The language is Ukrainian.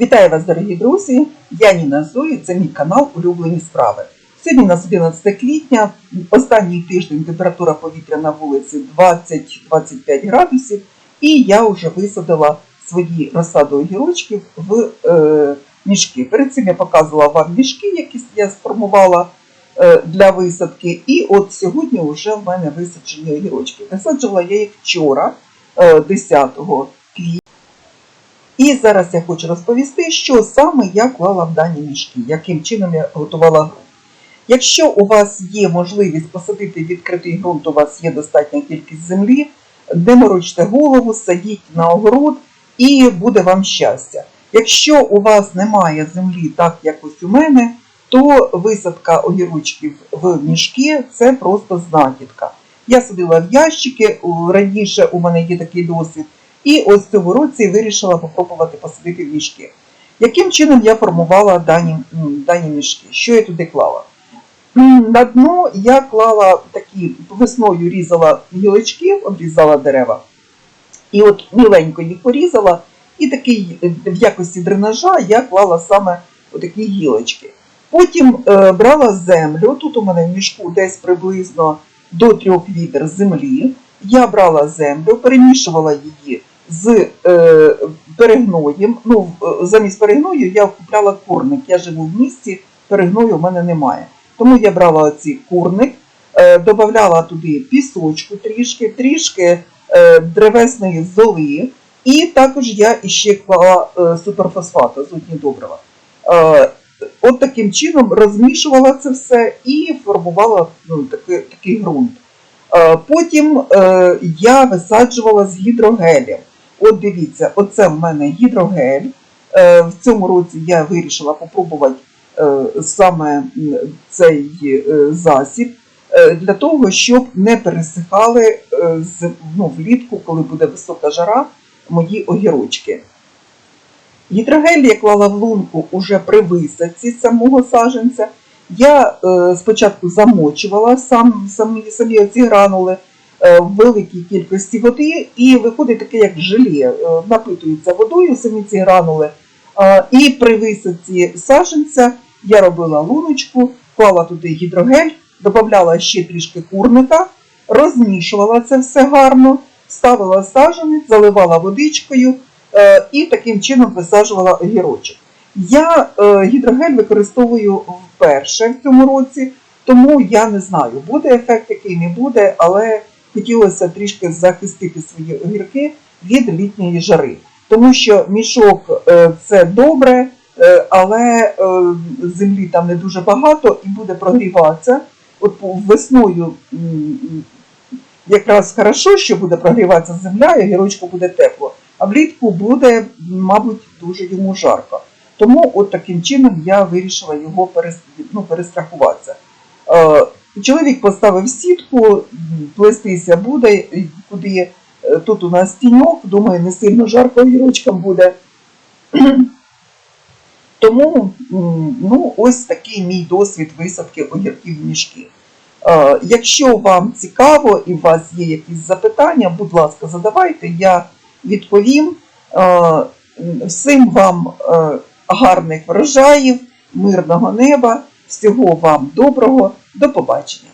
Вітаю вас, дорогі друзі! Я Ніна Зої, це мій канал Улюблені справи. Сьогодні у нас 11 квітня, останній тиждень температура повітря на вулиці 20-25 градусів, і я вже висадила свої розсаду огірочків в е, мішки. Перед цим я показувала вам мішки, які я сформувала е, для висадки. І от сьогодні вже в мене висаджені огірочки. Висаджувала я їх вчора, е, 10 квітня. І зараз я хочу розповісти, що саме я клала в дані мішки, яким чином я готувала ґрунт. Якщо у вас є можливість посадити відкритий ґрунт, у вас є достатня кількість землі, не морочте голову, садіть на огород і буде вам щастя. Якщо у вас немає землі, так як ось у мене, то висадка огірочків в мішки це просто знахідка. Я садила в ящики, раніше у мене є такий досвід. І ось в цьому році вирішила попробувати посадити мішки. Яким чином я формувала дані, дані мішки? Що я туди клала? На дно я клала такі весною різала гілочки, обрізала дерева. І от міленько їх порізала, і такий е, в якості дренажа я клала саме отакі гілочки. Потім е, брала землю. Тут у мене в мішку десь приблизно до трьох відер землі. Я брала землю, перемішувала її з е, перегноєм. Ну, е, замість перегною я купляла курник. Я живу в місті, перегною у мене немає. Тому я брала оці курник, е, додавала туди пісочку трішки, трішки е, древесної золи, і також я іще клала е, суперфосфат, азотні добрива. Е, от таким чином розмішувала це все і формувала ну, такий, такий ґрунт. Е, Потім е, я висаджувала з гідрогелем. От дивіться, оце в мене гідрогель. Е, В цьому році я вирішила попробувати е, саме цей е, засіб для того, щоб не пересихали ну, влітку, коли буде висока жара, мої огірочки. Гідрогель я клала в лунку уже при висадці самого саженця. Я спочатку замочувала сам, самі, самі оці гранули в великій кількості води, і виходить таке, як желе, е, напитуються водою самі ці гранули. Е, і при висадці саженця я робила луночку, клала туди гідрогель, додавала ще трішки курника, розмішувала це все гарно, ставила саженець, заливала водичкою е, і таким чином висаджувала огірочок. Я е, гідрогель використовую вперше в цьому році, тому я не знаю, буде ефект який не буде, але хотілося трішки захистити свої огірки від літньої жари. Тому що мішок е, це добре, е, але е, землі там не дуже багато і буде прогріватися. От весною якраз хорошо, що буде прогріватися земля, і огірочку буде тепло, а влітку буде, мабуть, дуже йому жарко. Тому от таким чином я вирішила його перес, ну, перестрахуватися. Чоловік поставив сітку, плестися буде, куди е, тут у нас тіньок, думаю, не сильно жарко огірочкам буде. Тому ну, ось такий мій досвід висадки огірків в мішки. Якщо вам цікаво і у вас є якісь запитання, будь ласка, задавайте, я відповім. Всім вам е, гарних врожаїв, мирного неба, всього вам доброго, до побачення.